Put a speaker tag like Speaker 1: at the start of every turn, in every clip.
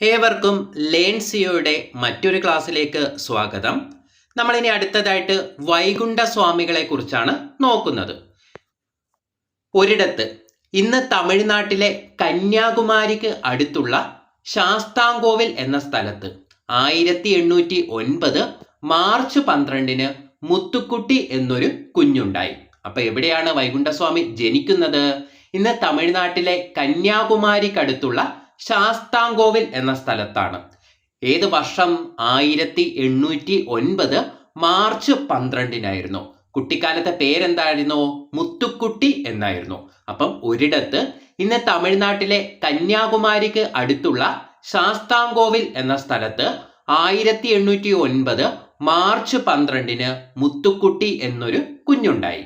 Speaker 1: ഏവർക്കും ലേൺസിയോയുടെ മറ്റൊരു ക്ലാസ്സിലേക്ക് സ്വാഗതം. നമ്മളിനി അടുത്തതായിട്ട് വൈകുണ്ഠ സ്വാമികളെ കുറിച്ചാണ് നോക്കുന്നത്. ഒരിടത്ത് ഇന്ന് തമിഴ്നാട്ടിലെ കന്യാകുമാരിക്ക് അടുത്തുള്ള ശാസ്താംകോവിൽ എന്ന സ്ഥലത്ത് ആയിരത്തി എണ്ണൂറ്റി ഒൻപത് മാർച്ച് പന്ത്രണ്ടിന് മുത്തുക്കുട്ടി എന്നൊരു കുഞ്ഞുണ്ടായി. അപ്പൊ എവിടെയാണ് വൈകുണ്ഠസ്വാമി ജനിക്കുന്നത്? ഇന്ന് തമിഴ്നാട്ടിലെ കന്യാകുമാരിക്കടുത്തുള്ള ശാസ്താംകോവിൽ എന്ന സ്ഥലത്താണ്. ഏത് വർഷം ആയിരത്തി എണ്ണൂറ്റി ഒൻപത് മാർച്ച് പന്ത്രണ്ടിനായിരുന്നു. കുട്ടിക്കാലത്തെ പേരെന്തായിരുന്നു? മുത്തുക്കുട്ടി എന്നായിരുന്നു. അപ്പം ഒരിടത്ത് ഇന്ന് തമിഴ്നാട്ടിലെ കന്യാകുമാരിക്ക് അടുത്തുള്ള ശാസ്താംകോവിൽ എന്ന സ്ഥലത്ത് ആയിരത്തി എണ്ണൂറ്റി ഒൻപത് മാർച്ച് പന്ത്രണ്ടിന് മുത്തുക്കുട്ടി എന്നൊരു കുഞ്ഞുണ്ടായി.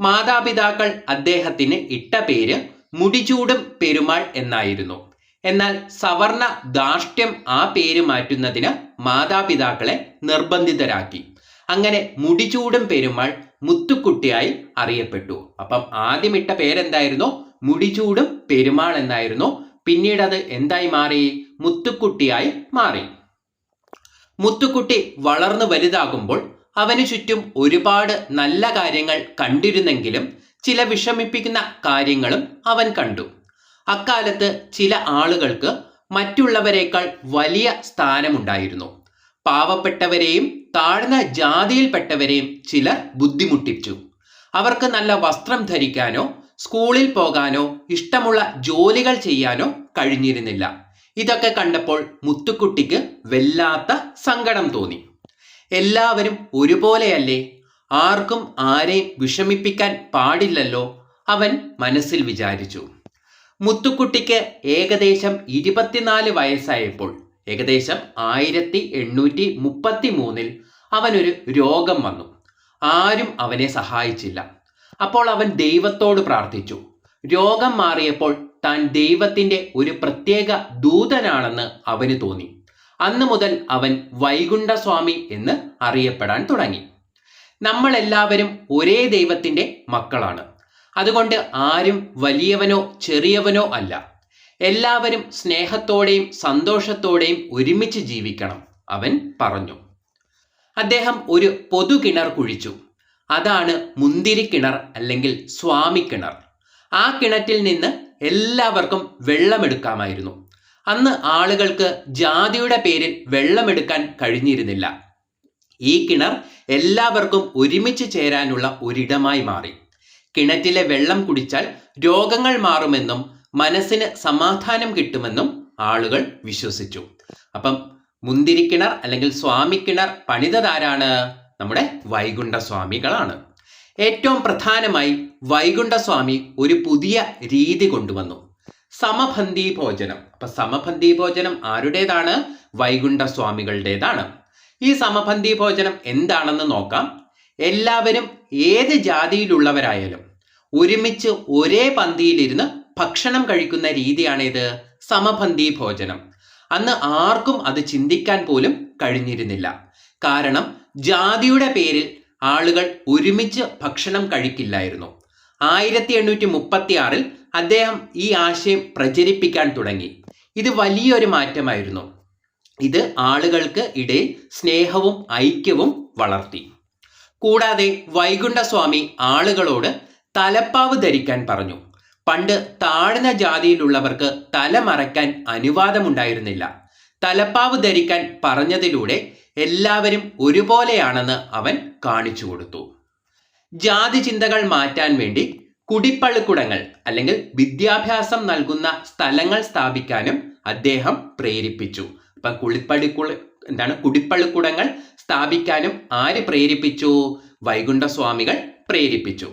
Speaker 1: മാതാപിതാക്കൾ അദ്ദേഹത്തിന് ഇട്ട പേര് മുടിചൂടും പെരുമാൾ എന്നായിരുന്നു. എന്നാൽ സവർണ ധാർഷ്ട്യം ആ പേര് മാറ്റുന്നതിന് മാതാപിതാക്കളെ നിർബന്ധിതരാക്കി. അങ്ങനെ മുടിചൂടും പെരുമാൾ മുത്തുക്കുട്ടിയായി അറിയപ്പെട്ടു. അപ്പം ആദ്യം ഇട്ട പേരെന്തായിരുന്നു? മുടിചൂടും പെരുമാൾ എന്നായിരുന്നു. പിന്നീട് അത് എന്തായി മാറി? മുത്തുക്കുട്ടിയായി മാറി. മുത്തുക്കുട്ടി വളർന്നു വലുതാകുമ്പോൾ അവന് ചുറ്റും ഒരുപാട് നല്ല കാര്യങ്ങൾ കണ്ടിരുന്നെങ്കിലും ചില വിഷമിപ്പിക്കുന്ന കാര്യങ്ങളും അവൻ കണ്ടു. അക്കാലത്ത് ചില ആളുകൾക്ക് മറ്റുള്ളവരെക്കാൾ വലിയ സ്ഥാനമുണ്ടായിരുന്നു. പാവപ്പെട്ടവരെയും താഴ്ന്ന ജാതിയിൽപ്പെട്ടവരെയും ചിലർ ബുദ്ധിമുട്ടിച്ചു. അവർക്ക് നല്ല വസ്ത്രം ധരിക്കാനോ സ്കൂളിൽ പോകാനോ ഇഷ്ടമുള്ള ജോലികൾ ചെയ്യാനോ കഴിഞ്ഞിരുന്നില്ല. ഇതൊക്കെ കണ്ടപ്പോൾ മുത്തുക്കുട്ടിക്ക് വല്ലാത്ത സങ്കടം തോന്നി. എല്ലാവരും ഒരുപോലെയല്ലേ? ആർക്കും ആരെയും വിഷമിപ്പിക്കാൻ പാടില്ലല്ലോ അവൻ മനസ്സിൽ വിചാരിച്ചു. മുത്തുക്കുട്ടിക്ക് ഏകദേശം ഇരുപത്തിനാല് വയസ്സായപ്പോൾ ഏകദേശം ആയിരത്തി എണ്ണൂറ്റി മുപ്പത്തി മൂന്നിൽ അവനൊരു രോഗം വന്നു. ആരും അവനെ സഹായിച്ചില്ല. അപ്പോൾ അവൻ ദൈവത്തോട് പ്രാർത്ഥിച്ചു. രോഗം മാറിയപ്പോൾ താൻ ദൈവത്തിന്റെ ഒരു പ്രത്യേക ദൂതനാണെന്ന് അവന് തോന്നി. അന്നു മുതൽ അവൻ വൈകുണ്ഠസ്വാമി എന്ന് അറിയപ്പെടാൻ തുടങ്ങി. നമ്മളെല്ലാവരും ഒരേ ദൈവത്തിന്റെ മക്കളാണ്. അതുകൊണ്ട് ആരും വലിയവനോ ചെറിയവനോ അല്ല. എല്ലാവരും സ്നേഹത്തോടെയും സന്തോഷത്തോടെയും ഒരുമിച്ച് ജീവിക്കണം അവൻ പറഞ്ഞു. അദ്ദേഹം ഒരു പൊതു കിണർ കുഴിച്ചു. അതാണ് മുന്തിരി കിണർ അല്ലെങ്കിൽ സ്വാമി കിണർ. ആ കിണറ്റിൽ നിന്ന് എല്ലാവർക്കും വെള്ളമെടുക്കാമായിരുന്നു. അന്ന് ആളുകൾക്ക് ജാതിയുടെ പേരിൽ വെള്ളമെടുക്കാൻ കഴിഞ്ഞിരുന്നില്ല. ഈ കിണർ എല്ലാവർക്കും ഒരുമിച്ച് ചേരാനുള്ള ഒരിടമായി മാറി. കിണറ്റിലെ വെള്ളം കുടിച്ചാൽ രോഗങ്ങൾ മാറുമെന്നും മനസ്സിന് സമാധാനം കിട്ടുമെന്നും ആളുകൾ വിശ്വസിച്ചു. അപ്പം മുന്തിരിക്കിണർ അല്ലെങ്കിൽ സ്വാമിക്കിണർ പണിതതാരാണ് നമ്മുടെ വൈകുണ്ഠ സ്വാമികളാണ് ഏറ്റവും പ്രധാനമായി വൈകുണ്ഠസ്വാമി ഒരു പുതിയ രീതി കൊണ്ടുവന്നു. സമഭന്തി ഭോജനം. അപ്പൊ സമഭന്തി ഭോജനം ആരുടേതാണ്? വൈകുണ്ഠ സ്വാമികളുടേതാണ് ഈ സമഭന്തി ഭോജനം എന്താണെന്ന് നോക്കാം. എല്ലാവരും ഏത് ജാതിയിലുള്ളവരായാലും ഒരുമിച്ച് ഒരേ പന്തിയിലിരുന്ന് ഭക്ഷണം കഴിക്കുന്ന രീതിയാണിത്. സമപന്തി ഭോജനം. അന്ന് ആർക്കും അത് ചിന്തിക്കാൻ പോലും കഴിഞ്ഞിരുന്നില്ല. കാരണം ജാതിയുടെ പേരിൽ ആളുകൾ ഒരുമിച്ച് ഭക്ഷണം കഴിക്കില്ലായിരുന്നു. ആയിരത്തി എണ്ണൂറ്റി മുപ്പത്തി ആറിൽ അദ്ദേഹം ഈ ആശയം പ്രചരിപ്പിക്കാൻ തുടങ്ങി. ഇത് വലിയൊരു മാറ്റമായിരുന്നു. ഇത് ആളുകൾക്ക് ഇടയിൽ സ്നേഹവും ഐക്യവും വളർത്തി. കൂടാതെ വൈകുണ്ഠസ്വാമി ആളുകളോട് തലപ്പാവ് ധരിക്കാൻ പറഞ്ഞു. പണ്ട് താഴ്ന്ന ജാതിയിലുള്ളവർക്ക് തല മറയ്ക്കാൻ അനുവാദമുണ്ടായിരുന്നില്ല. തലപ്പാവ് ധരിക്കാൻ പറഞ്ഞതിലൂടെ എല്ലാവരും ഒരുപോലെയാണെന്ന് അവൻ കാണിച്ചു കൊടുത്തു. ജാതി ചിന്തകൾ മാറ്റാൻ വേണ്ടി കുടിപ്പള്ളിക്കുടങ്ങൾ അല്ലെങ്കിൽ വിദ്യാഭ്യാസം നൽകുന്ന സ്ഥലങ്ങൾ സ്ഥാപിക്കാനും അദ്ദേഹം പ്രേരിപ്പിച്ചു. അപ്പൊ കുളിപ്പള്ളിക്കുള എന്താണ് കുടിപ്പള്ളിക്കുടങ്ങൾ സ്ഥാപിക്കാനും ആര് പ്രേരിപ്പിച്ചു? വൈകുണ്ഠസ്വാമികൾ പ്രേരിപ്പിച്ചു.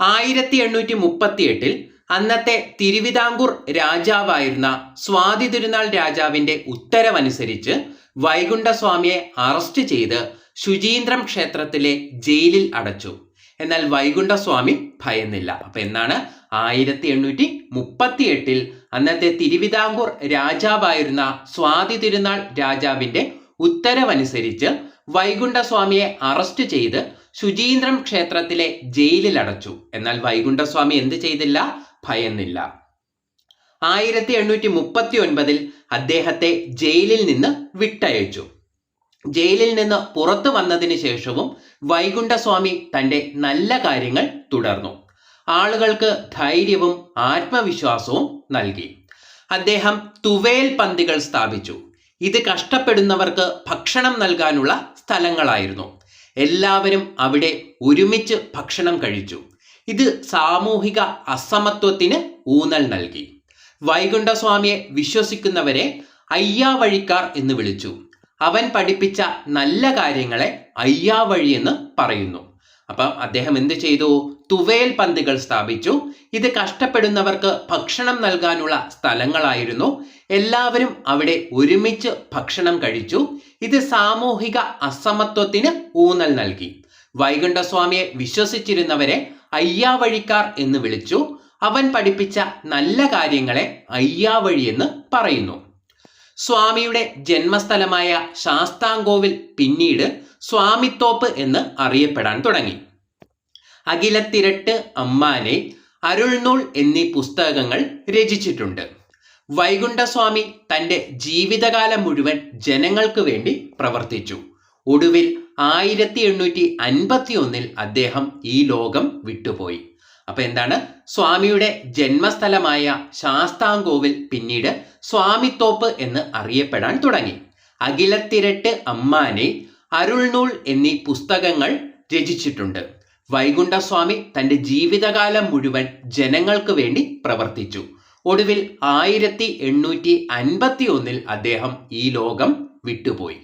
Speaker 1: ആയിരത്തി എണ്ണൂറ്റി മുപ്പത്തി എട്ടിൽ അന്നത്തെ തിരുവിതാംകൂർ രാജാവായിരുന്ന സ്വാതി തിരുനാൾ രാജാവിന്റെ ഉത്തരവനുസരിച്ച് വൈകുണ്ഠസ്വാമിയെ അറസ്റ്റ് ചെയ്ത് ശുചീന്ദ്രം ക്ഷേത്രത്തിലെ ജയിലിൽ അടച്ചു. എന്നാൽ വൈകുണ്ഠസ്വാമി ഭയന്നില്ല. അപ്പൊ എന്നാണ്? ആയിരത്തി എണ്ണൂറ്റി മുപ്പത്തി എട്ടിൽ അന്നത്തെ തിരുവിതാംകൂർ രാജാവായിരുന്ന സ്വാതി തിരുനാൾ രാജാവിന്റെ ഉത്തരവനുസരിച്ച് വൈകുണ്ഠസ്വാമിയെ അറസ്റ്റ് ചെയ്ത് ശുചീന്ദ്രം ക്ഷേത്രത്തിലെ ജയിലിൽ അടച്ചു. എന്നാൽ വൈകുണ്ഠസ്വാമി എന്ത് ചെയ്തില്ല? ഭയന്നില്ല. ആയിരത്തി എണ്ണൂറ്റി മുപ്പത്തി ഒൻപതിൽ അദ്ദേഹത്തെ ജയിലിൽ നിന്ന് വിട്ടയച്ചു. ജയിലിൽ നിന്ന് പുറത്തു വന്നതിന് ശേഷവും വൈകുണ്ഠസ്വാമി തന്റെ നല്ല കാര്യങ്ങൾ തുടർന്നു. ആളുകൾക്ക് ധൈര്യവും ആത്മവിശ്വാസവും നൽകി. അദ്ദേഹം തുവേൽ പന്തികൾ സ്ഥാപിച്ചു. ഇത് കഷ്ടപ്പെടുന്നവർക്ക് ഭക്ഷണം നൽകാനുള്ള സ്ഥലങ്ങളായിരുന്നു. എല്ലാവരും അവിടെ ഒരുമിച്ച് ഭക്ഷണം കഴിച്ചു. ഇത് സാമൂഹിക അസമത്വത്തിന് ഊന്നൽ നൽകി. വൈകുണ്ഠസ്വാമിയെ വിശ്വസിക്കുന്നവരെ അയ്യാവഴിക്കാർ എന്ന് വിളിച്ചു. അവൻ പഠിപ്പിച്ച നല്ല കാര്യങ്ങളെ അയ്യാവഴി എന്ന് പറയുന്നു. അപ്പം അദ്ദേഹം എന്ത് ചെയ്തു? തുവേൽ പന്തികൾ സ്ഥാപിച്ചു. ഇത് കഷ്ടപ്പെടുന്നവർക്ക് ഭക്ഷണം നൽകാനുള്ള സ്ഥലങ്ങളായിരുന്നു. എല്ലാവരും അവിടെ ഒരുമിച്ച് ഭക്ഷണം കഴിച്ചു. ഇത് സാമൂഹിക അസമത്വത്തിന് ഊന്നൽ നൽകി. വൈകുണ്ഠസ്വാമിയെ വിശ്വസിച്ചിരുന്നവരെ അയ്യാവഴിക്കാർ എന്ന് വിളിച്ചു. അവൻ പഠിപ്പിച്ച നല്ല കാര്യങ്ങളെ അയ്യാവഴി എന്ന് പറയുന്നു. സ്വാമിയുടെ ജന്മസ്ഥലമായ ശാസ്താംകോവിൽ പിന്നീട് സ്വാമിത്തോപ്പ് എന്ന് അറിയപ്പെടാൻ തുടങ്ങി. അഖിലത്തിരട്ട് അമ്മാനെ അരുൾനൂൾ എന്നീ പുസ്തകങ്ങൾ രചിച്ചിട്ടുണ്ട്. വൈകുണ്ഠസ്വാമി തന്റെ ജീവിതകാലം മുഴുവൻ ജനങ്ങൾക്ക് വേണ്ടി പ്രവർത്തിച്ചു. ഒടുവിൽ ആയിരത്തി എണ്ണൂറ്റി അൻപത്തി ഒന്നിൽ അദ്ദേഹം ഈ ലോകം വിട്ടുപോയി. അപ്പൊ എന്താണ്? സ്വാമിയുടെ ജന്മസ്ഥലമായ ശാസ്താംകോവിൽ പിന്നീട് സ്വാമിത്തോപ്പ് എന്ന് അറിയപ്പെടാൻ തുടങ്ങി. അഖിലത്തിരട്ട് അമ്മാനെ അരുൾനൂൾ എന്നീ പുസ്തകങ്ങൾ രചിച്ചിട്ടുണ്ട്. വൈകുണ്ഠസ്വാമി തന്റെ ജീവിതകാലം മുഴുവൻ ജനങ്ങൾക്ക് വേണ്ടി പ്രവർത്തിച്ചു. ഒടുവിൽ ആയിരത്തി എണ്ണൂറ്റി അൻപത്തി ഒന്നിൽ അദ്ദേഹം ഈ ലോകം വിട്ടുപോയി.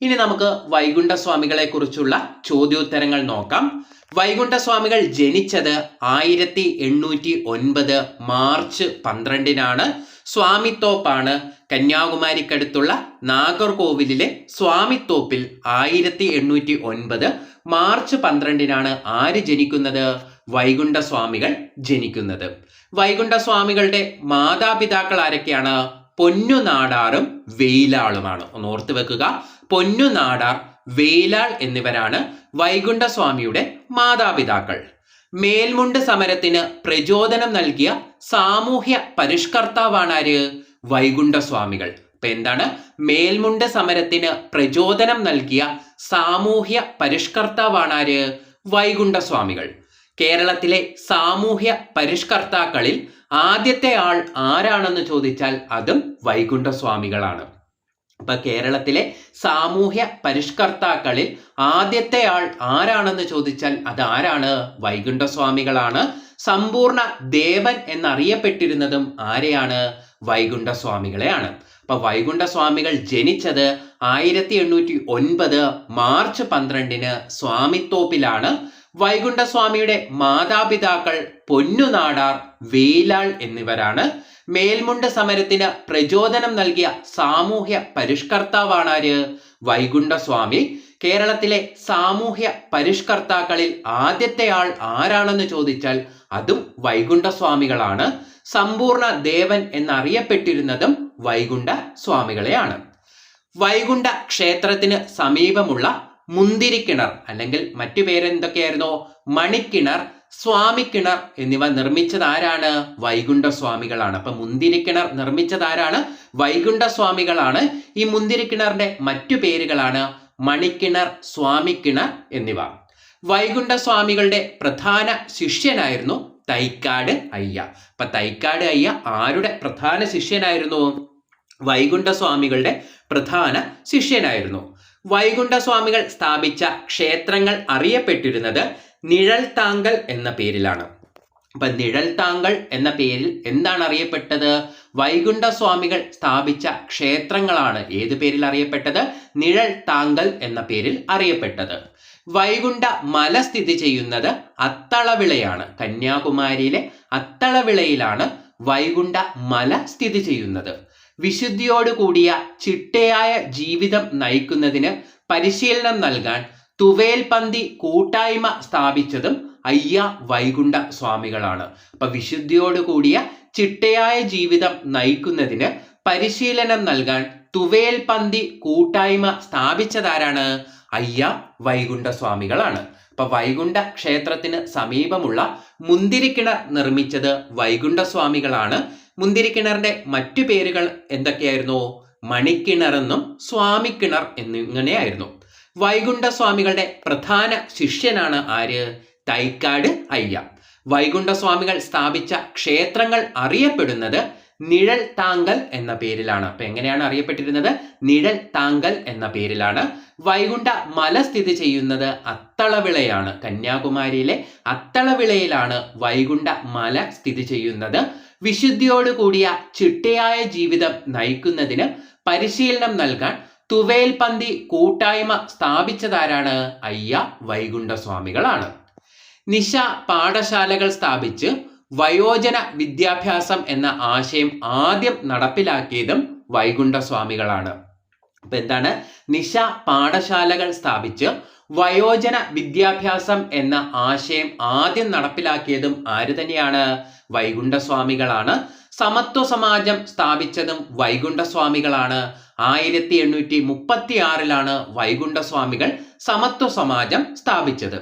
Speaker 1: ഇനി നമുക്ക് വൈകുണ്ഠസ്വാമികളെ കുറിച്ചുള്ള ചോദ്യോത്തരങ്ങൾ നോക്കാം. വൈകുണ്ഠസ്വാമികൾ ജനിച്ചത് ആയിരത്തി എണ്ണൂറ്റി ഒൻപത് മാർച്ച് പന്ത്രണ്ടിനാണ്. സ്വാമിത്തോപ്പാണ് കന്യാകുമാരിക്കടുത്തുള്ള നാഗർകോവിലിലെ സ്വാമിത്തോപ്പിൽ ആയിരത്തി എണ്ണൂറ്റി ഒൻപത് മാർച്ച് പന്ത്രണ്ടിനാണ് ആര് ജനിക്കുന്നത്? വൈകുണ്ഠസ്വാമികൾ ജനിക്കുന്നത്. വൈകുണ്ഠസ്വാമികളുടെ മാതാപിതാക്കൾ ആരൊക്കെയാണ്? പൊന്നുനാടാറും വെയിലാളുമാണ്. ഒന്ന് ഓർത്ത് വെക്കുക. പൊന്നുനാടാർ വേലാൾ എന്നിവരാണ് വൈകുണ്ഠസ്വാമിയുടെ മാതാപിതാക്കൾ. മേൽമുണ്ട് സമരത്തിന് പ്രചോദനം നൽകിയ സാമൂഹ്യ പരിഷ്കർത്താവാണ് ആര് വൈകുണ്ഠസ്വാമികൾ. ഇപ്പൊ എന്താണ്? മേൽമുണ്ട് സമരത്തിന് പ്രചോദനം നൽകിയ സാമൂഹ്യ പരിഷ്കർത്താവാണ് ആര് വൈകുണ്ഠസ്വാമികൾ. കേരളത്തിലെ സാമൂഹ്യ പരിഷ്കർത്താക്കളിൽ ആദ്യത്തെ ആൾ ആരാണെന്ന് ചോദിച്ചാൽ അതും വൈകുണ്ഠസ്വാമികളാണ്. ഇപ്പൊ കേരളത്തിലെ സാമൂഹ്യ പരിഷ്കർത്താക്കളിൽ ആദ്യത്തെ ആൾ ആരാണെന്ന് ചോദിച്ചാൽ അത് ആരാണ്? വൈകുണ്ഠസ്വാമികളാണ്. സമ്പൂർണ ദേവൻ എന്നറിയപ്പെട്ടിരുന്നതും ആരെയാണ്? വൈകുണ്ഠസ്വാമികളെയാണ്. അപ്പൊ വൈകുണ്ഠസ്വാമികൾ ജനിച്ചത് ആയിരത്തി എണ്ണൂറ്റി ഒൻപത് മാർച്ച് പന്ത്രണ്ടിന് സ്വാമിത്തോപ്പിലാണ്. വൈകുണ്ഠസ്വാമിയുടെ മാതാപിതാക്കൾ പൊന്നുനാടാർ വേലാൾ എന്നിവരാണ്. മേൽമുണ്ട സമരത്തിന് പ്രചോദനം നൽകിയ സാമൂഹ്യ പരിഷ്കർത്താവാണ് ആര് വൈകുണ്ഠസ്വാമി. കേരളത്തിലെ സാമൂഹ്യ പരിഷ്കർത്താക്കളിൽ ആദ്യത്തെ ആൾ ആരാണെന്ന് ചോദിച്ചാൽ അതും വൈകുണ്ഠസ്വാമികളാണ്. സമ്പൂർണ ദേവൻ എന്നറിയപ്പെട്ടിരുന്നതും വൈകുണ്ഠ സ്വാമികളെയാണ് വൈകുണ്ഠ ക്ഷേത്രത്തിന് സമീപമുള്ള മുന്തിരിക്കിണർ അല്ലെങ്കിൽ മറ്റു പേരെന്തൊക്കെയായിരുന്നു? മണിക്കിണർ സ്വാമിക്കിണർ എന്നിവ നിർമ്മിച്ചത് ആരാണ് വൈകുണ്ഠസ്വാമികളാണ്. അപ്പൊ മുന്തിരിക്കിണർ നിർമ്മിച്ചത് ആരാണ് വൈകുണ്ഠസ്വാമികളാണ്. ഈ മുന്തിരിക്കിണറിന്റെ മറ്റു പേരുകളാണ് മണിക്കിണർ സ്വാമിക്കിണർ എന്നിവ. വൈകുണ്ഠസ്വാമികളുടെ പ്രധാന ശിഷ്യനായിരുന്നു തൈക്കാട് അയ്യ. അപ്പൊ തൈക്കാട് അയ്യ ആരുടെ പ്രധാന ശിഷ്യനായിരുന്നു? വൈകുണ്ഠസ്വാമികളുടെ പ്രധാന ശിഷ്യനായിരുന്നു. വൈകുണ്ഠ സ്വാമികൾ സ്ഥാപിച്ച ക്ഷേത്രങ്ങൾ അറിയപ്പെട്ടിരുന്നത് നിഴൽ താങ്കൽ എന്ന പേരിലാണ്. അപ്പൊ നിഴൽ താങ്കൾ എന്ന പേരിൽ എന്താണ് അറിയപ്പെട്ടത്? വൈകുണ്ഠസ്വാമികൾ സ്ഥാപിച്ച ക്ഷേത്രങ്ങളാണ് ഏത് പേരിൽ അറിയപ്പെട്ടത്? നിഴൽ താങ്കൽ എന്ന പേരിൽ അറിയപ്പെട്ടത്. വൈകുണ്ഠ മല സ്ഥിതി ചെയ്യുന്നത് അത്തളവിളയാണ്. കന്യാകുമാരിയിലെ അത്തളവിളയിലാണ് വൈകുണ്ഠ മല സ്ഥിതി ചെയ്യുന്നത്. വിശുദ്ധിയോട് കൂടിയ ചിട്ടയായ ജീവിതം നയിക്കുന്നതിന് പരിശീലനം നൽകാൻ തുവേൽ പന്തി കൂട്ടായ്മ സ്ഥാപിച്ചതും അയ്യ വൈകുണ്ഠ സ്വാമികളാണ്. അപ്പൊ വിശുദ്ധിയോട് കൂടിയ ചിട്ടയായ ജീവിതം നയിക്കുന്നതിന് പരിശീലനം നൽകാൻ തുവേൽ പന്തി കൂട്ടായ്മ സ്ഥാപിച്ചതാരാണ്? അയ്യ വൈകുണ്ഠ സ്വാമികളാണ്. അപ്പൊ വൈകുണ്ഠ ക്ഷേത്രത്തിന് സമീപമുള്ള മുന്തിരിക്കിണർ നിർമ്മിച്ചത് വൈകുണ്ഠ സ്വാമികളാണ്. മുന്തിരിക്കിണറിന്റെ മറ്റു പേരുകൾ എന്തൊക്കെയായിരുന്നു? മണിക്കിണറെന്നും സ്വാമിക്കിണർ എന്നിങ്ങനെയായിരുന്നു. വൈകുണ്ഠ സ്വാമികളുടെ പ്രധാന ശിഷ്യനാണ് ആര്? തൈക്കാട് അയ്യ. വൈകുണ്ഠ സ്വാമികൾ സ്ഥാപിച്ച ക്ഷേത്രങ്ങൾ അറിയപ്പെടുന്നത് നിഴൽ താങ്കൽ എന്ന പേരിലാണ്. അപ്പൊ എങ്ങനെയാണ് അറിയപ്പെട്ടിരുന്നത്? നിഴൽ താങ്കൽ എന്ന പേരിലാണ്. വൈകുണ്ഠ മല സ്ഥിതി ചെയ്യുന്നത് അത്തളവിളയാണ്. കന്യാകുമാരിയിലെ അത്തളവിളയിലാണ് വൈകുണ്ഠ മല സ്ഥിതി ചെയ്യുന്നത്. വിശുദ്ധിയോട് കൂടിയ ചിട്ടയായ ജീവിതം നയിക്കുന്നതിന് പരിശീലനം നൽകാൻ തുവേൽപന്തി കൂട്ടായ്മ സ്ഥാപിച്ചതാരാണ്? അയ്യ വൈകുണ്ഠസ്വാമികളാണ്. നിശ പാഠശാലകൾ സ്ഥാപിച്ച് വയോജന വിദ്യാഭ്യാസം എന്ന ആശയം ആദ്യം നടപ്പിലാക്കിയതും വൈകുണ്ഠ സ്വാമികളാണ് അപ്പൊ എന്താണ്? നിശ പാഠശാലകൾ സ്ഥാപിച്ച് വയോജന വിദ്യാഭ്യാസം എന്ന ആശയം ആദ്യം നടപ്പിലാക്കിയതും ആര് തന്നെയാണ്? വൈകുണ്ഠ സ്വാമികളാണ് സമത്വ സമാജം സ്ഥാപിച്ചതും വൈകുണ്ഠ സ്വാമികളാണ് ആയിരത്തി എണ്ണൂറ്റി മുപ്പത്തി ആറിലാണ് വൈകുണ്ഠ സ്വാമികൾ സമത്വ സമാജം സ്ഥാപിച്ചത്.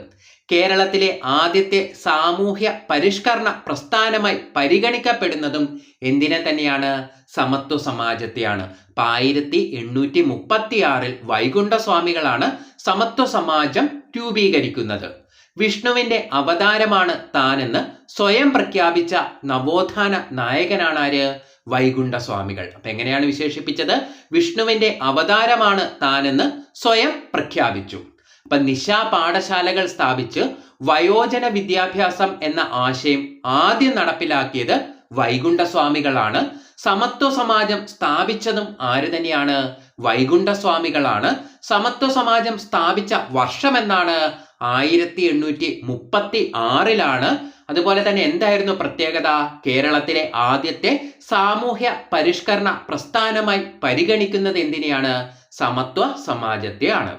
Speaker 1: കേരളത്തിലെ ആദ്യത്തെ സാമൂഹ്യ പരിഷ്കരണ പ്രസ്ഥാനമായി പരിഗണിക്കപ്പെടുന്നതും എന്തിനെ തന്നെയാണ്? സമത്വ സമാജത്തെയാണ്. അപ്പൊ ആയിരത്തി എണ്ണൂറ്റി മുപ്പത്തി ആറിൽ വൈകുണ്ഠ സ്വാമികളാണ് സമത്വ സമാജം രൂപീകരിക്കുന്നത്. വിഷ്ണുവിന്റെ അവതാരമാണ് താനെന്ന് സ്വയം പ്രഖ്യാപിച്ച നവോത്ഥാന നായകനാണ് ആര്? വൈകുണ്ഠ സ്വാമികൾ. അപ്പൊ എങ്ങനെയാണ് വിശേഷിപ്പിച്ചത്? വിഷ്ണുവിന്റെ അവതാരമാണ് താനെന്ന് സ്വയം പ്രഖ്യാപിച്ചു. അപ്പൊ നിശാ പാഠശാലകൾ സ്ഥാപിച്ച് വയോജന വിദ്യാഭ്യാസം എന്ന ആശയം ആദ്യം നടപ്പിലാക്കിയത് വൈകുണ്ഠസ്വാമികളാണ്. സമത്വ സമാജം സ്ഥാപിച്ചതും ആര് തന്നെയാണ്? വൈകുണ്ഠസ്വാമികളാണ്. സമത്വ സമാജം സ്ഥാപിച്ച വർഷം എന്നാണ് ആയിരത്തി എണ്ണൂറ്റി മുപ്പത്തി ആറിലാണ് അതുപോലെ തന്നെ എന്തായിരുന്നു പ്രത്യേകത? കേരളത്തിലെ ആദ്യത്തെ സാമൂഹ്യ പരിഷ്കരണ പ്രസ്ഥാനമായി പരിഗണിക്കുന്നത് എന്തിനെയാണ്? സമത്വ സമാജത്തെയാണ്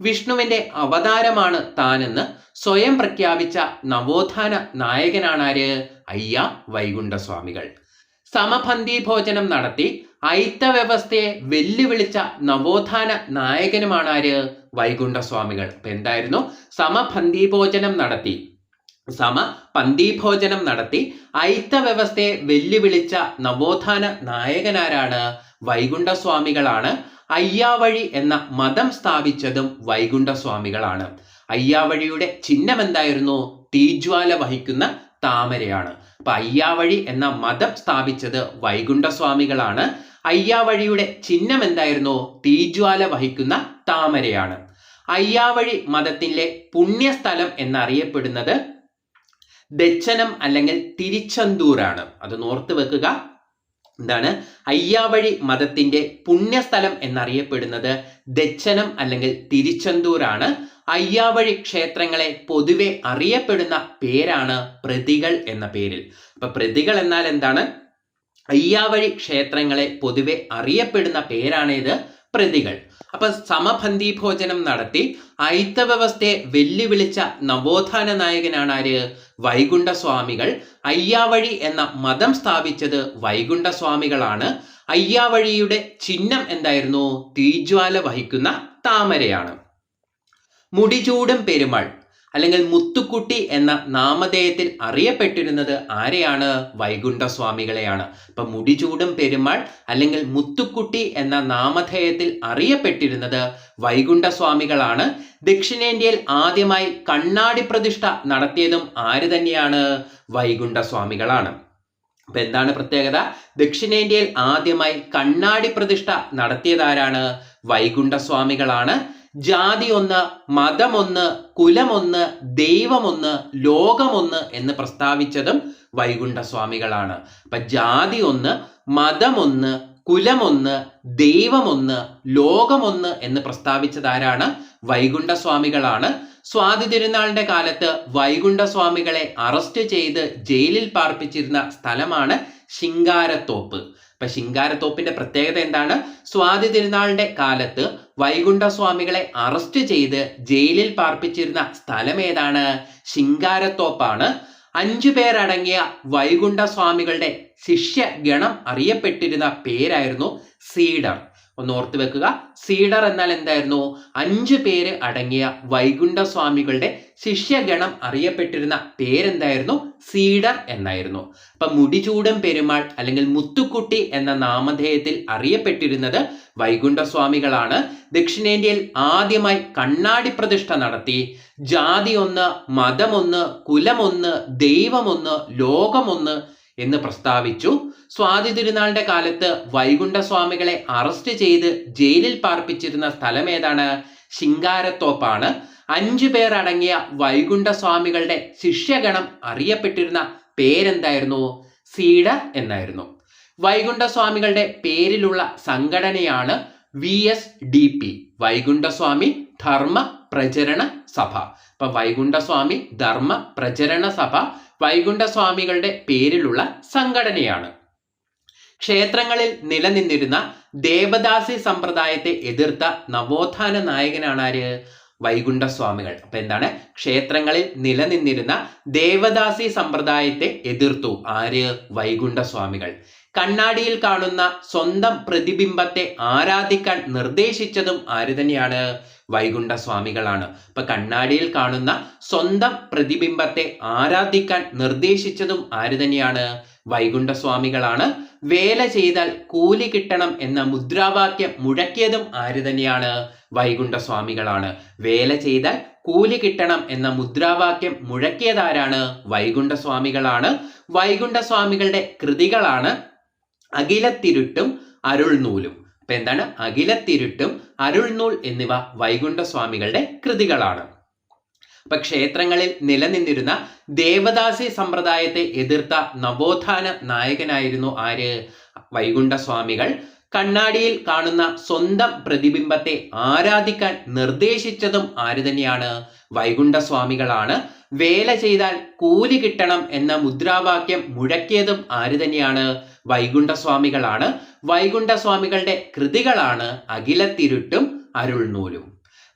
Speaker 1: വിഷ്ണുവിന്റെ അവതാരമാണ് താനെന്ന് സ്വയം പ്രഖ്യാപിച്ച നവോത്ഥാന നായകനാണ് ആര് അയ്യ വൈകുണ്ഠസ്വാമികൾ. സമപന്തി ഭോജനം നടത്തി ഐത്ത വ്യവസ്ഥയെ വെല്ലുവിളിച്ച നവോത്ഥാന നായകനുമാണ് ആര് വൈകുണ്ഠസ്വാമികൾ എന്തായിരുന്നു? സമപന്തി ഭോജനം നടത്തി. സമ പന്തിഭോജനം നടത്തി ഐത്ത വ്യവസ്ഥയെ വെല്ലുവിളിച്ച നവോത്ഥാന നായകനാരാണ് വൈകുണ്ഠ സ്വാമികളാണ് അയ്യാവഴി എന്ന മതം സ്ഥാപിച്ചതും വൈകുണ്ഠ സ്വാമികളാണ് അയ്യാവഴിയുടെ ചിഹ്നം എന്തായിരുന്നു തീജ്വാല വഹിക്കുന്ന താമരയാണ്. അപ്പൊ അയ്യാവഴി എന്ന മതം സ്ഥാപിച്ചത് വൈകുണ്ഠ സ്വാമികളാണ് അയ്യാവഴിയുടെ ചിഹ്നം എന്തായിരുന്നു തീജ്വാല വഹിക്കുന്ന താമരയാണ്. അയ്യാവഴി മതത്തിലെ പുണ്യസ്ഥലം എന്നറിയപ്പെടുന്നത് ദച്ഛനം അല്ലെങ്കിൽ തിരിച്ചന്തൂറാണ് അത് നോർത്ത് വെക്കുക. എന്താണ്? അയ്യാവഴി മതത്തിന്റെ പുണ്യസ്ഥലം എന്നറിയപ്പെടുന്നത് ദച്ഛനം അല്ലെങ്കിൽ തിരിച്ചന്തൂരാണ്. അയ്യാവഴി ക്ഷേത്രങ്ങളെ പൊതുവെ അറിയപ്പെടുന്ന പേരാണ് പ്രതികൾ എന്ന പേരിൽ. അപ്പൊ പ്രതികൾ എന്നാൽ എന്താണ്? അയ്യാവഴി ക്ഷേത്രങ്ങളെ പൊതുവെ അറിയപ്പെടുന്ന പേരാണ് ഇത് പ്രതികൾ. അപ്പൊ സമപന്തി ഭോജനം നടത്തി ഐത്ത വ്യവസ്ഥയെ വെല്ലുവിളിച്ച നവോത്ഥാന നായകനാണ് ആര്? വൈകുണ്ഠ സ്വാമികൾ അയ്യാവഴി എന്ന മതം സ്ഥാപിച്ചത് വൈകുണ്ഠ സ്വാമികളാണ് അയ്യാവഴിയുടെ ചിഹ്നം എന്തായിരുന്നു? തീജ്വാല വഹിക്കുന്ന താമരയാണ്. മുടിചൂടും പെരുമാൾ. അല്ലെങ്കിൽ മുത്തുക്കുട്ടി എന്ന നാമധേയത്തിൽ അറിയപ്പെട്ടിരുന്നത് ആരെയാണ്? വൈകുണ്ഠസ്വാമികളെയാണ്. അപ്പൊ മുടിചൂടും പെരുമാൾ അല്ലെങ്കിൽ മുത്തുക്കുട്ടി എന്ന നാമധേയത്തിൽ അറിയപ്പെട്ടിരുന്നത് വൈകുണ്ഠസ്വാമികളാണ്. ദക്ഷിണേന്ത്യയിൽ ആദ്യമായി കണ്ണാടി പ്രതിഷ്ഠ നടത്തിയതും ആര് തന്നെയാണ്? വൈകുണ്ഠസ്വാമികളാണ്. അപ്പൊ എന്താണ് പ്രത്യേകത? ദക്ഷിണേന്ത്യയിൽ ആദ്യമായി കണ്ണാടി പ്രതിഷ്ഠ നടത്തിയതാരാണ്? വൈകുണ്ഠ സ്വാമികളാണ് ജാതി ഒന്ന് മതമൊന്ന് കുലമൊന്ന് ദൈവമൊന്ന് ലോകമൊന്ന് എന്ന് പ്രസ്താവിച്ചതും വൈകുണ്ഠ സ്വാമികളാണ്. അപ്പൊ ജാതി ഒന്ന് മതമൊന്ന് കുലമൊന്ന് ദൈവമൊന്ന് ലോകമൊന്ന് എന്ന് പ്രസ്താവിച്ചതാരാണ് വൈകുണ്ഠ സ്വാമികളാണ്. സ്വാതി തിരുനാളിന്റെ കാലത്ത് വൈകുണ്ഠ സ്വാമികളെ അറസ്റ്റ് ചെയ്ത് ജയിലിൽ പാർപ്പിച്ചിരുന്ന സ്ഥലമാണ് ശിങ്കാരത്തോപ്പ്. അപ്പൊ ശിങ്കാരത്തോപ്പിന്റെ പ്രത്യേകത എന്താണ്? സ്വാതി തിരുനാളിന്റെ കാലത്ത് വൈകുണ്ഠ സ്വാമികളെ അറസ്റ്റ് ചെയ്ത് ജയിലിൽ പാർപ്പിച്ചിരുന്ന സ്ഥലം ഏതാണ്? ശിങ്കാരത്തോപ്പാണ്. അഞ്ചു പേരടങ്ങിയ വൈകുണ്ഠ സ്വാമികളുടെ ശിഷ്യഗണം അറിയപ്പെട്ടിരുന്ന പേരായിരുന്നു സീഡർ. ഒന്ന് ഓർത്ത് വെക്കുക. സീഡർ എന്നാൽ എന്തായിരുന്നു? അഞ്ചു പേര് അടങ്ങിയ വൈകുണ്ഠ സ്വാമികളുടെ ശിഷ്യഗണം അറിയപ്പെട്ടിരുന്ന പേരെന്തായിരുന്നു? സീഡർ എന്നായിരുന്നു. അപ്പൊ മുടിചൂടൻ പെരുമാൾ അല്ലെങ്കിൽ മുത്തുക്കുട്ടി എന്ന നാമധേയത്തിൽ അറിയപ്പെട്ടിരുന്നത് വൈകുണ്ഠ സ്വാമികളാണ് ദക്ഷിണേന്ത്യയിൽ ആദ്യമായി കണ്ണാടി പ്രതിഷ്ഠ നടത്തി. ജാതി ഒന്ന് മതമൊന്ന് കുലമൊന്ന് ദൈവമൊന്ന് ലോകമൊന്ന് എന്ന് പ്രസ്താവിച്ചു. സ്വാതി തിരുനാളിന്റെ കാലത്ത് വൈകുണ്ഠ സ്വാമികളെ അറസ്റ്റ് ചെയ്ത് ജയിലിൽ പാർപ്പിച്ചിരുന്ന സ്ഥലം ഏതാണ്? ശിങ്കാരത്തോപ്പാണ്. അഞ്ചു പേർ അടങ്ങിയ വൈകുണ്ഠ സ്വാമികളുടെ ശിഷ്യഗണം അറിയപ്പെട്ടിരുന്ന പേരെന്തായിരുന്നു? സീഡർ എന്നായിരുന്നു. വൈകുണ്ഠ സ്വാമികളുടെ പേരിലുള്ള സംഘടനയാണ് V S D P Vaikundaswami Dharma Pracharana Sabha. ഇപ്പൊ വൈകുണ്ഠസ്വാമി ധർമ്മ പ്രചരണ സഭ വൈകുണ്ഠസ്വാമികളുടെ പേരിലുള്ള സംഘടനയാണ്. ക്ഷേത്രങ്ങളിൽ നിലനിന്നിരുന്ന ദേവദാസി സമ്പ്രദായത്തെ എതിർത്ത നവോത്ഥാന നായകനാണ് ആര്? വൈകുണ്ഠസ്വാമികൾ. അപ്പൊ എന്താണ്? ക്ഷേത്രങ്ങളിൽ നിലനിന്നിരുന്ന ദേവദാസി സമ്പ്രദായത്തെ എതിർത്തു ആര്? വൈകുണ്ഠസ്വാമികൾ. കണ്ണാടിയിൽ കാണുന്ന സ്വന്തം പ്രതിബിംബത്തെ ആരാധിക്കാൻ നിർദ്ദേശിച്ചതും ആര് തന്നെയാണ്? വൈകുണ്ഠസ്വാമികളാണ്. ഇപ്പൊ കണ്ണാടിയിൽ കാണുന്ന സ്വന്തം പ്രതിബിംബത്തെ ആരാധിക്കാൻ നിർദ്ദേശിച്ചതും ആര് തന്നെയാണ്? വൈകുണ്ഠ സ്വാമികളാണ് വേല ചെയ്താൽ കൂലി കിട്ടണം എന്ന മുദ്രാവാക്യം മുഴക്കിയതും ആര് തന്നെയാണ്? വൈകുണ്ഠസ്വാമികളാണ്. വേല ചെയ്താൽ കൂലി കിട്ടണം എന്ന മുദ്രാവാക്യം മുഴക്കിയതാരാണ്? വൈകുണ്ഠസ്വാമികളാണ്. വൈകുണ്ഠസ്വാമികളുടെ വൈകുണ്ഠ സ്വാമികളുടെ കൃതികളാണ് അഖിലത്തിരുട്ടും അരുൾനൂലും. അപ്പൊ എന്താണ്? അഖിലത്തിരുട്ടും അരുൾനൂൽ എന്നിവ വൈകുണ്ഠസ്വാമികളുടെ കൃതികളാണ്. അപ്പൊ ക്ഷേത്രങ്ങളിൽ നിലനിന്നിരുന്ന ദേവദാസി സമ്പ്രദായത്തെ എതിർത്ത നവോത്ഥാന നായകനായിരുന്നു ആര്? വൈകുണ്ഠ സ്വാമികൾ കണ്ണാടിയിൽ കാണുന്ന സ്വന്തം പ്രതിബിംബത്തെ ആരാധിക്കാൻ നിർദ്ദേശിച്ചതും ആര് തന്നെയാണ്? വൈകുണ്ഠ സ്വാമികളാണ് വേല ചെയ്താൽ കൂലി കിട്ടണം എന്ന മുദ്രാവാക്യം മുഴക്കിയതും ആര് തന്നെയാണ്? വൈകുണ്ഠ സ്വാമികളാണ് വൈകുണ്ഠ സ്വാമികളുടെ കൃതികളാണ് അഖിലത്തിരുട്ടും അരുൾനൂലും.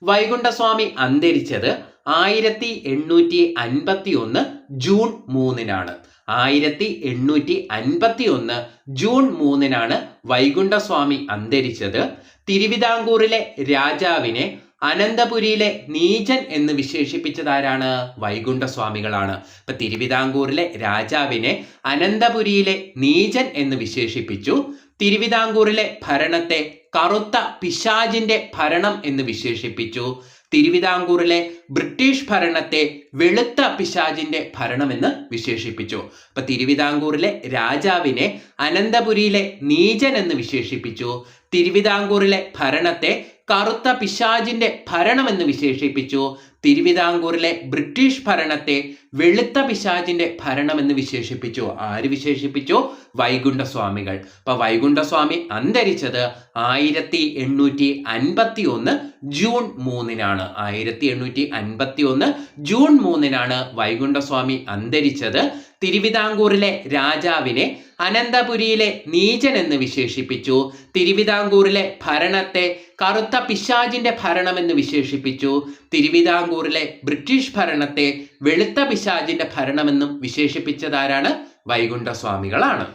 Speaker 1: വൈകുണ്ഠ സ്വാമി അന്തരിച്ചത് ആയിരത്തി എണ്ണൂറ്റി അൻപത്തി ഒന്ന് ജൂൺ മൂന്നിനാണ്. ആയിരത്തി എണ്ണൂറ്റി അൻപത്തി ഒന്ന് ജൂൺ മൂന്നിനാണ് വൈകുണ്ഠസ്വാമി അന്തരിച്ചത്. തിരുവിതാംകൂറിലെ രാജാവിനെ അനന്തപുരിയിലെ നീചൻ എന്ന് വിശേഷിപ്പിച്ചതാരാണ്? വൈകുണ്ഠസ്വാമികളാണ്. ഇപ്പൊ തിരുവിതാംകൂറിലെ രാജാവിനെ അനന്തപുരിയിലെ നീചൻ എന്ന് വിശേഷിപ്പിച്ചു. തിരുവിതാംകൂറിലെ ഭരണത്തെ കറുത്ത പിശാജിന്റെ ഭരണം എന്ന് വിശേഷിപ്പിച്ചു. തിരുവിതാംകൂറിലെ ബ്രിട്ടീഷ് ഭരണത്തെ വെളുത്ത പിശാജിന്റെ ഭരണമെന്ന് വിശേഷിപ്പിച്ചു. അപ്പൊ തിരുവിതാംകൂറിലെ രാജാവിനെ അനന്തപുരിയിലെ നീചൻ എന്ന് വിശേഷിപ്പിച്ചു. തിരുവിതാംകൂറിലെ ഭരണത്തെ കറുത്ത പിശാജിന്റെ ഭരണമെന്ന് വിശേഷിപ്പിച്ചു. തിരുവിതാംകൂറിലെ ബ്രിട്ടീഷ് ഭരണത്തെ വെളുത്ത പിശാചിന്റെ ഭരണം എന്ന് വിശേഷിപ്പിച്ചു. ആര് വിശേഷിപ്പിച്ചു? വൈകുണ്ഠസ്വാമികൾ. അപ്പൊ വൈകുണ്ഠസ്വാമി അന്തരിച്ചത് ആയിരത്തി എണ്ണൂറ്റി അൻപത്തി ഒന്ന് ജൂൺ മൂന്നിനാണ്. ആയിരത്തി എണ്ണൂറ്റി അൻപത്തി ഒന്ന് ജൂൺ മൂന്നിനാണ് വൈകുണ്ഠസ്വാമി അന്തരിച്ചത്. തിരുവിതാംകൂറിലെ രാജാവിനെ അനന്തപുരിയിലെ നീചൻ എന്ന് വിശേഷിപ്പിച്ചു. തിരുവിതാംകൂറിലെ ഭരണത്തെ കറുത്ത പിശാചിന്റെ ഭരണം എന്ന് വിശേഷിപ്പിച്ചു തിരുവിതാംകൂറിലെ ബ്രിട്ടീഷ് ഭരണത്തെ വെളുത്ത പിശാചിന്റെ ഭരണമെന്നും വിശേഷിപ്പിച്ചതാരാണ് വൈകുണ്ഠസ്വാമികളാണ്.